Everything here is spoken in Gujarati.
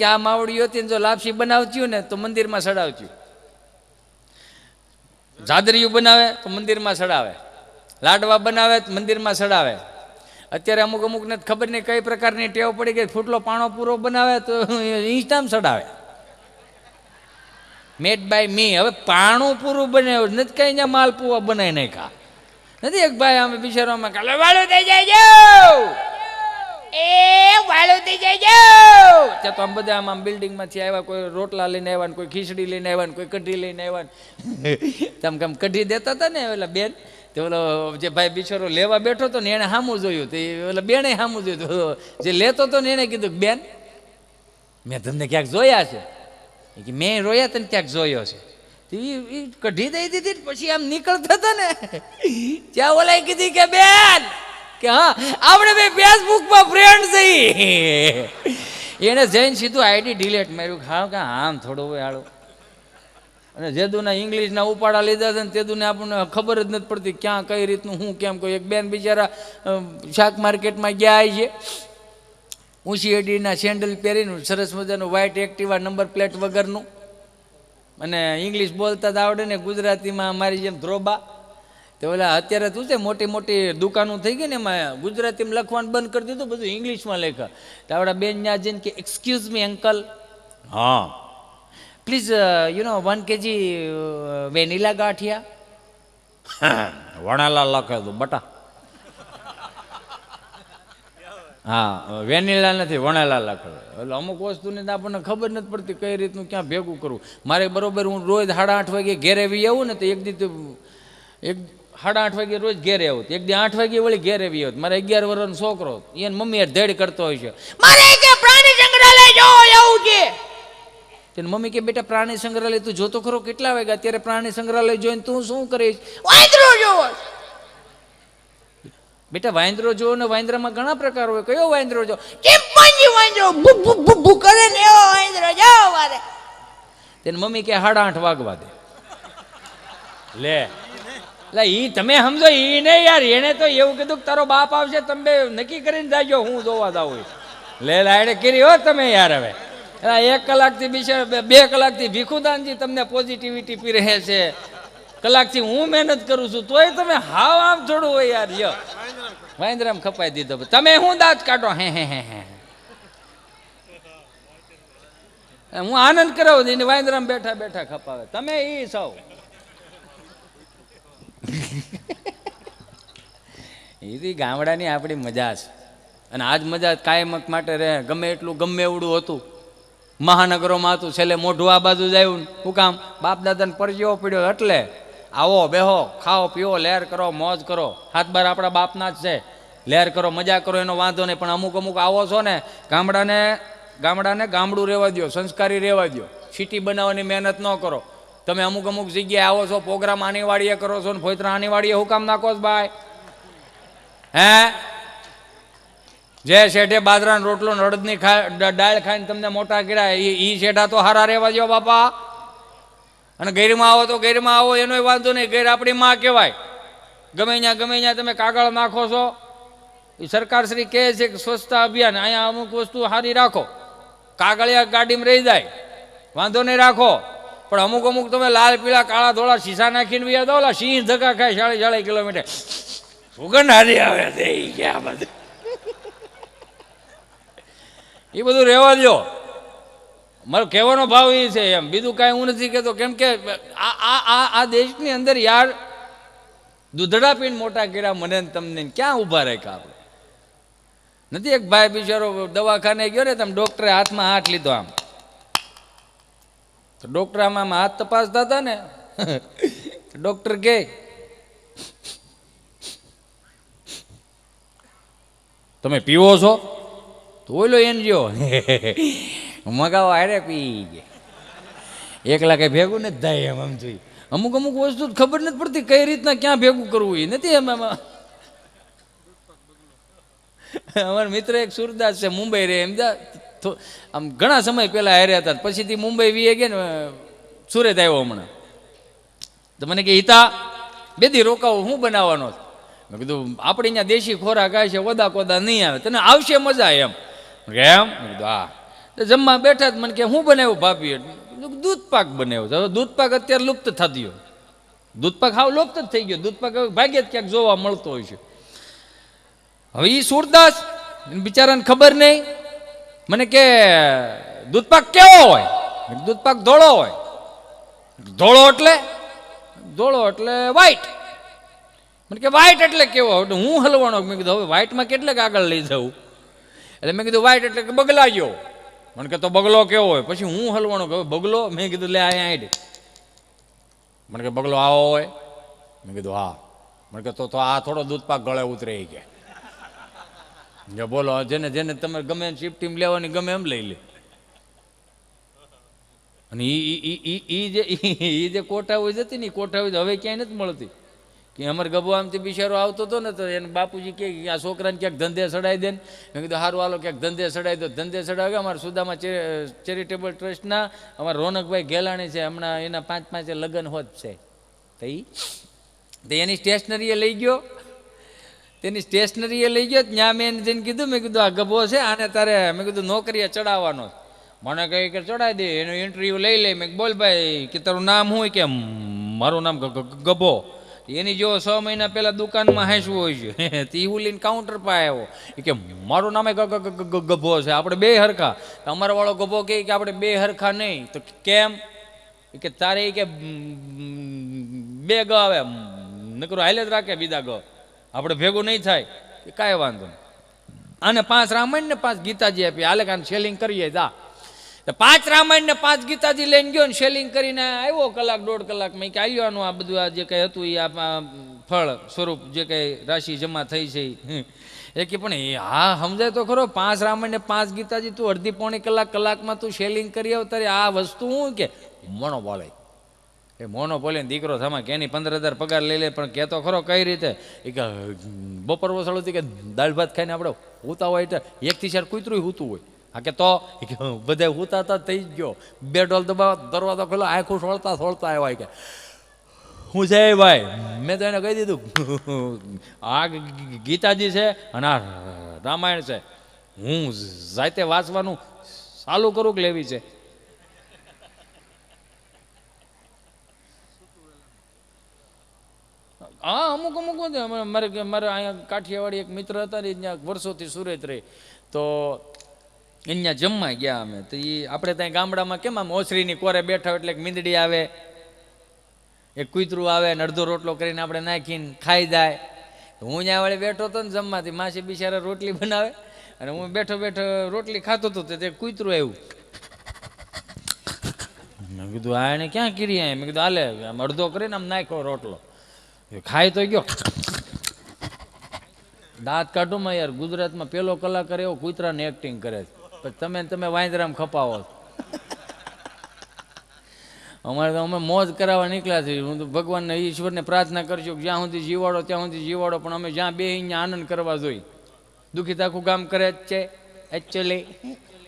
કે આ માવડીઓ હતી જો લાપસી બનાવતી ને તો મંદિરમાં ચડાવતી જાદરિયું બનાવે તો મંદિરમાં સડાવે. લાડવા બનાવે તો મંદિરમાં સડાવે. અત્યારે અમુક અમુકને ખબર નહીં કઈ પ્રકારની ટેવ પડી ગઈ ફૂટલો પાણો પૂરો બનાવે તો ઇન્સ્ટામ સડાવે. મેડ બાય મી હવે પાણું પૂરું બનાવ્યું નથી કઈ અહીંયા માલપુઆ બનાવી નાખ્યા. નથી એક ભાઈ અમે બિચારામાં કાલે વાળું થઈ જાય એ વાળું થઈ જાય ત્યાં તો આમ બધા આમ આમ બિલ્ડિંગમાંથી આવ્યા, કોઈ રોટલા લઈને આવ્યા કોઈ ખીચડી લઈને આવ્યા કોઈ કઢી લઈને આવ્યા તમે કેમ કઢી દેતા હતા ને ઓલા બેન, તો ઓલો જે ભાઈ બિચારો લેવા બેઠો હતો ને એણે સામું જોયું તે ઓલા બેને સામું જોયું તો જે લેતો હતો ને એને કીધું બેન, મેં તમને ક્યાંક જોયા છે. કે, મેં રોયા તને ક્યાંક જોયો છે. તો ઈ કઢી દઈ દીધી પછી આમ નીકળતા હતા ને. ત્યાં ઓલાએ કીધી કે, બેન, કે હા, આપણે બે ફેસબુકમાં ફ્રેન્ડ છીએ. એને જઈને સીધું આઈડી ડિલેટ માર્યું. હા કે આમ થોડું હોય હાળું અને જેદુના ઇંગ્લિશના ઉપાડા લીધા છે ને તેદુને આપણને ખબર જ નથી પડતી ક્યાં કઈ રીતનું, હું કેમ કોઈ એક બેન બિચારા શાક માર્કેટમાં ગયા છે. ઊંચી એડીના સેન્ડલ પહેરીને સરસ મજાનું વ્હાઇટ એક્ટિવા નંબર પ્લેટ વગરનું. અને ઇંગ્લિશ બોલતા જ આવડે ને ગુજરાતીમાં મારી જેમ ધ્રોબા. તો ઓલા અત્યારે તું છે મોટી મોટી દુકાનો થઈ ગઈ ને એમાં ગુજરાતીમાં લખવાનું બંધ કરી દીધું બધું ઇંગ્લિશમાં લખ્યા. તો આપણા બેન ત્યાં જઈને કે એક્સક્યુઝ મી અંકલ હા. Please you know one KG vanilla gathiya. વણાલા લખે તું બટા. હા વેનીલા નથી વણેલા લખે. એટલે અમુક વસ્તુની તો આપણને ખબર નથી પડતી કઈ રીતનું ક્યાં ભેગું કરવું. મારે બરોબર હું રોજ સાડા આઠ વાગે ઘેરે વી આવું ને તો એક દી એક સાડા આઠ વાગે રોજ ઘેરે આવું એક દી આઠ વાગે વળી ઘેરે આવી આવું મારે અગિયાર વર્ષનો છોકરો એને મમ્મી ધેડ કરતો હોય છે. મારે કે પ્રાણી સંગ્રહાલય જોવા એવું છે. તેને મમ્મી કે બેટા પ્રાણી સંગ્રહાલય તું જોતો ખરો? કેટલા વાગ્યા? અત્યારે પ્રાણી સંગ્રહાલય જોઈને તું શું કરીશ? વાંદરો જોવો. બેટા વાંદરો જોવો ને વાંદરામાં ઘણા પ્રકાર હોય. કયો વાંદરો જો ચિમ્પાન્જી વાંદરો ભૂ ભૂ ભૂ ભૂ કરે ને એવો વાંદરો જાવ મારે. તેને મમ્મી કે સાડા આઠ વાગવા દે. લે. લે એ તમે સમજો એ નહીં યાર, એને તો એવું કીધું કે તારો બાપ આવશે, તમે નક્કી કરીને જાજો, હું જોવા છું. લે લાડે કરી હો તમે યાર હવે. એક કલાકથી બીજા, બે- કલાકથી ભીખુદાનજી તમને પોઝિટિવિટી પી રહે છે. કલાકથી હું મહેનત કરું છું, તોય તમે હાવ આમ થોડું હોય યાર યો વાંદરામ ખપાઈ દીધો. તમે હું દાંત કાઢો? હે હે હે હે. હું આનંદ કરાવું એને વાંદરામ બેઠા બેઠા ખપાવે. તમે એ સૌ. એથી ગામડાની આપણી મજા છે. અને આજ મજા કાયમક માટે રહે. ગમે એટલું ગમે એવડું હતું. મહાનગરોમાં હતું. છેલ્લે મોઢું આ બાજુ જ આવ્યું. શું કામ બાપ દાદાને પરજીવો પડ્યો એટલે આવો, બેહો, ખાઓ પીઓ લહેર કરો, મોજ કરો. હાથ બાર આપણા બાપના જ છે. લહેર કરો, મજા કરો, એનો વાંધો નહીં. પણ અમુક અમુક આવો છો ને, ગામડાને ગામડાને ગામડું રહેવા દો સંસ્કારી રહેવા દો સિટી બનાવવાની મહેનત ન કરો. તમે અમુક અમુક જગ્યાએ આવો છો, પ્રોગ્રામ આની વાડીએ કરો છો ને ફોઈતરા આની વાડીએ હું કામ નાખો છો ભાઈ? હે? જે શેઠે બાજરાનો રોટલો નડદની ખા દાળ ખાઈને તમને મોટા કર્યા એ ઈ શેઠા તો હારા રહેવા દો બાપા. અને ગેરમાં આવો તો ગેરમાં આવો, એનોય વાંધો નહીં ગેર આપણી માં કહેવાય. ગમે ત્યાં ગમે ત્યાં તમે કાગળ નાખો છો. એ સરકારશ્રી કહે છે કે સ્વચ્છતા અભિયાન, અહીંયા અમુક વસ્તુ સારી રાખો. કાગળિયા ગાડીમાં રહી જાય. વાંધો નહીં રાખો. પણ અમુક અમુક તમે લાલ, પીળા, કાળા ધોળા શીશા નાખીને વ્યા દો સિંહ ધક્કા ખાય ચાળીસ ચાળીસ કિલોમીટર. સુગંધ હારી આવે તે ગયા બધું? એ બધું રહેવા દો મારો કહેવાનો ભાવ એ છે એમ. બીજું કાંઈ હું નથી કહેતો. કેમ કે આ આ આ દેશની અંદર યાર દૂધડા પીને મોટા કર્યા મને તમને ક્યાં ઊભા રાખ્યા આપણે? નથી એક ભાઈ બિચારો દવાખાને ગયો ને, તમે ડૉક્ટરે હાથમાં હાથ લીધો આમ. તો ડૉક્ટર આમ હાથ તપાસતા હતા ને ડૉક્ટર કે, તમે પીવો છો? તો ઓલો એનજીઓ મગાવો હારે પી ગયા. એકલા લાખે ભેગું નથી થાય એમ, આમ જોઈ અમુક અમુક વસ્તુ ખબર નથી પડતી કઈ રીતના ક્યાં ભેગું કરવું એ નથી એમ એમાં અમારા મિત્ર એક સુરદાસ છે, મુંબઈ રે એમ આમ ઘણા સમય પહેલા હારે હતા. પછીથી મુંબઈ વીએ ગયા ને સુરત આવ્યો હમણાં. તો મને કે, હિતા બે દી રોકાવો, હું બનાવવાનો? મેં કીધું, આપણે અહીંયા દેશી ખોરાક આવે છે વદા કોદા નહીં આવે. તને આવશે મજા એમ. એમ? મેં કીધું, હા. તો જમવા બેઠા જ મને કે, હું બનાવ્યું ભાભી? દૂધ પાક બનાવ્યો દૂધ પાક અત્યારે લુપ્ત થતી હોય. દૂધ પાક હાવ લુપ્ત જ થઈ ગયો. દૂધ પાક ભાગ્યે જ ક્યાંક જોવા મળતો હોય છે. હવે એ સુરદાસ બિચારાને ખબર નહીં. મને કે દૂધપાક કેવો હોય? મેં કીધું, દૂધ પાક ધોળો હોય. ધોળો એટલે? ધોળો એટલે વ્હાઈટ મને કે વ્હાઈટ એટલે કેવો? એટલે હું હલવાનો મેં કીધું હવે વ્હાઈટમાં કેટલેક આગળ લઈ જવું એટલે મેં કીધું વ્હાઈટ એટલે કે બગલા ગયો મને કે તો બગલો કેવો હોય? પછી હું હલવાનો કે બગલો? મેં કીધું લે અહીંયા આઈડ મને કે બગલો આવો હોય? મેં કીધું હા. મને કે તો તો આ થોડો દૂધપાક ગળે ઉતરે કે. જો બોલો, જેને જેને તમે ગમે એમ ટીમ લેવાની ગમે એમ લઈ લે. અને ઈ જે ઈ જે હોય જતી ને હોય હવે ક્યાંય નથી મળતી. કે અમારે ગભો આમથી બિચારો આવતો હતો ને, તો એને બાપુજી કે આ છોકરાને ક્યાંક ધંધે સડાઈ દે ને. મેં કીધું સારું હાલો, ક્યાંક ધંધે સડાઈ દો. ધંધે સડાવે, અમારા સુદામાં ચેરિટેબલ ટ્રસ્ટના, અમારા રોનકભાઈ ગેલાણી છે, હમણાં એના પાંચ પાંચ લગ્ન હોત છે. તો એ એની સ્ટેશનરીએ લઈ ગયો તેની સ્ટેશનરીએ લઈ ગયો, ત્યાં મેં એને જઈને કીધું, મેં કીધું, આ ગભો છે, આને તારે મેં કીધું, નોકરીએ ચડાવવાનો. મને કહે કે ચડાવી દે, એનું ઇન્ટરવ્યૂ લઈ લે. મેં બોલ ભાઈ, કે તારું નામ શું કે મારું નામ ગભો એની જો છ મહિના પહેલાં દુકાનમાં હેસવું હોય છે. તે એવું લઈને કાઉન્ટર પર આવ્યો. કે, મારું નામે ગભો છે. આપણે બે હરખા. અમારા વાળો ગભો કહે કે, આપણે બે હરખા નહીં. તો કેમ? કે, તારે કે બે ગ આવે. નકરો હાલે જ રાખે બીજા ગ. આપણે ભેગું નહીં થાય કે કાંઈ વાંધો નહીં. અને પાંચ રામાયણ ને પાંચ ગીતાજી આપી, હાલે કાન શેલિંગ કરીએ, જા. પાંચ રામાયણ ને પાંચ ગીતાજી લઈને ગયો ને શેલિંગ કરીને આવ્યો કલાક, દોઢ કલાક, મેં કે આવ્યાનું આ બધું આ જે કંઈ હતું, એ આ ફળ સ્વરૂપ જે કંઈ રાશિ જમા થઈ છે. એ. કે, પણ એ હા, સમજાય તો ખરો, પાંચ રામાયણ ને પાંચ ગીતાજી તું અડધી પોણી કલાક કલાકમાં તું શેલિંગ કરી આવ, તારે આ વસ્તુ શું કે, મણો બોલે એ મોનો બોલે દીકરો થામા કે એની પંદર હજાર પગાર લઈ લે, પણ કહેતો ખરો કઈ રીતે? એ કે, બપોર વસાડું કે દાળ ભાત ખાઈને આપણે હુતા હોય તો એકથી ચાર કૂતરું હૂતું હોય. હા કે તો? બધા હુતા હતા થઈ જ ગયો. બે ડોલ દબાવ દરવાજો ખોલો આંખું સોળતા સોળતા આવ્યા કે, હું છે ભાઈ? મેં તો એને કહી દીધું, આ ગીતાજી છે અને આ રામાયણ છે. હું જાતે વાંચવાનું ચાલુ કરું કે લેવી છે? હા, અમુક અમુક મારે મારે અહીંયા કાઠિયાવાડી એક મિત્ર હતા ને ત્યાં વર્ષોથી સુરત રહે. તો અહીંયા જમવા ગયા અમે. તો એ આપણે ત્યાં ગામડામાં કેમ આમ ઓસરીની કોરે બેઠા એટલે મીંદડી આવે, એક કૂતરું આવે ને અડધો રોટલો કરીને આપણે નાખીને ખાઈ જાય. હું ત્યાં વળી બેઠો હતો ને જમવાથી, માસી બિચારા રોટલી બનાવે અને હું બેઠો બેઠો રોટલી ખાતો હતો તો કૂતરું આવ્યું. મેં કીધું, આ એને ક્યાં કીરી આય મેં કીધું હાલે આમ અડધો કરીને આમ નાખ્યો રોટલો. ખાઈ તો ગયો. દાંત કાઢું માં યાર, ગુજરાતમાં પેલો કલાકાર એવો કૂતરાને એક્ટિંગ કરે છે. પછી તમે તમે વાંદરામ ખપાવો અમારે તો અમે મોજ કરાવવા નીકળ્યા છીએ. હું તો ભગવાનને, ઈશ્વરને પ્રાર્થના કરશું કે જ્યાં સુધી જીવાડો, ત્યાં સુધી જીવાડો, પણ અમે જ્યાં બે અહીંયા આનંદ કરવા જોઈએ. દુઃખી તાખું કામ કરે જ છે એકચ્યુઅલી